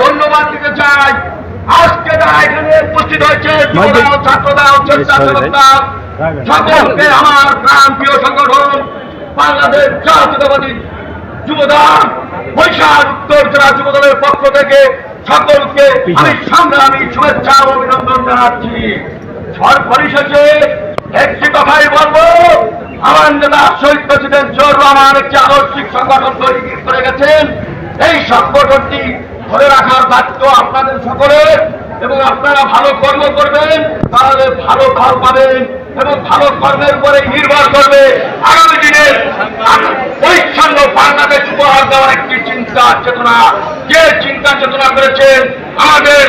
ধন্যবাদ দিতে চাই। আজকে তারা এখানে সকলকে আমার প্রাণ প্রিয় সংগঠন বাংলাদেশ জাতীয়তাবাদী যুবদল বৈশাখ উত্তর জেলা যুবদলের পক্ষ থেকে সকলকে আমি সংগ্রামী শুভেচ্ছা ও অভিনন্দন জানাচ্ছি। সর পরিশেষে একটি কথাই বলব আমার নেতা শহীদ প্রেসিডেন্ট জোর রহমান একটি আদর্শিক সংগঠন তৈরি করে গেছেন। এই সংগঠনটি ধরে রাখার দায়িত্ব আপনাদের সকলের। এবং আপনারা ভালো কর্ম করবেন তাহলে ভালো ফল পাবেন এবং ভালো কর্মের উপরে নির্ভর করবে। আগামী দিনের পরিচ্ছন্ন বাংলাদেশ উপহার দেওয়ার একটি চিন্তা চেতনা যে চিন্তা চেতনা করেছেন আমাদের